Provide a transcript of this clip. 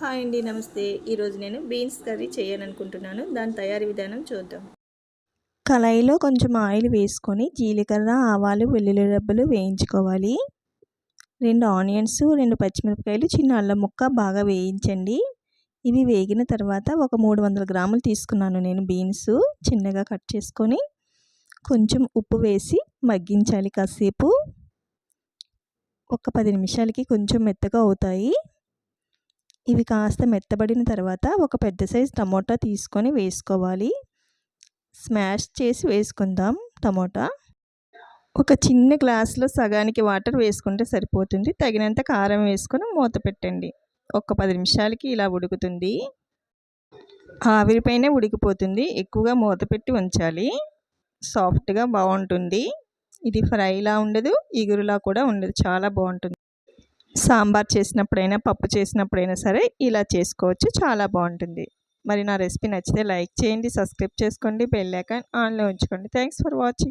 Hi అండి నమస్తే. ఈరోజు నేను బీన్స్ కర్రీ చేయాలనుకుంటున్నాను దాని తయారీ విధానం చూద్దాం. కళాయిలో కొంచెం ఆయిల్ వేసుకొని జీలకర్ర ఆవాలు వెల్లుల్లి రబ్బలు వేయించుకోవాలి. రెండు ఆనియన్స్ రెండు పచ్చిమిరపకాయలు చిన్న అల్లం ముక్క బాగా వేయించండి. ఇవి వేగిన తర్వాత ఒక మూడు వందల గ్రాములు తీసుకున్నాను నేను బీన్స్. చిన్నగా కట్ చేసుకొని కొంచెం ఉప్పు వేసి మగ్గించాలి కాసేపు. ఒక పది నిమిషాలకి కొంచెం మెత్తగా అవుతాయి. ఇవి కాస్త మెత్తబడిన తర్వాత ఒక పెద్ద సైజు టమోటా తీసుకొని వేసుకోవాలి. స్మాష్ చేసి వేసుకుందాం టమోటా. ఒక చిన్న గ్లాసులో సగానికి వాటర్ వేసుకుంటే సరిపోతుంది. తగినంత కారం వేసుకొని మూత పెట్టండి. ఒక పది నిమిషాలకి ఇలా ఉడుకుతుంది. ఆవిరిపైనే ఉడికిపోతుంది. ఎక్కువగా మూత పెట్టి ఉంచాలి. సాఫ్ట్గా బాగుంటుంది. ఇది ఫ్రైలా ఉండదు ఇగురులా కూడా ఉండదు. చాలా బాగుంటుంది. సాంబార్ చేసినప్పుడైనా పప్పు చేసినప్పుడైనా సరే ఇలా చేసుకోవచ్చు. చాలా బాగుంటుంది. మరి నా రెసిపీ నచ్చితే లైక్ చేయండి సబ్స్క్రైబ్ చేసుకోండి బెల్ ఐకాన్ ఆన్లో ఉంచుకోండి. Thanks for watching.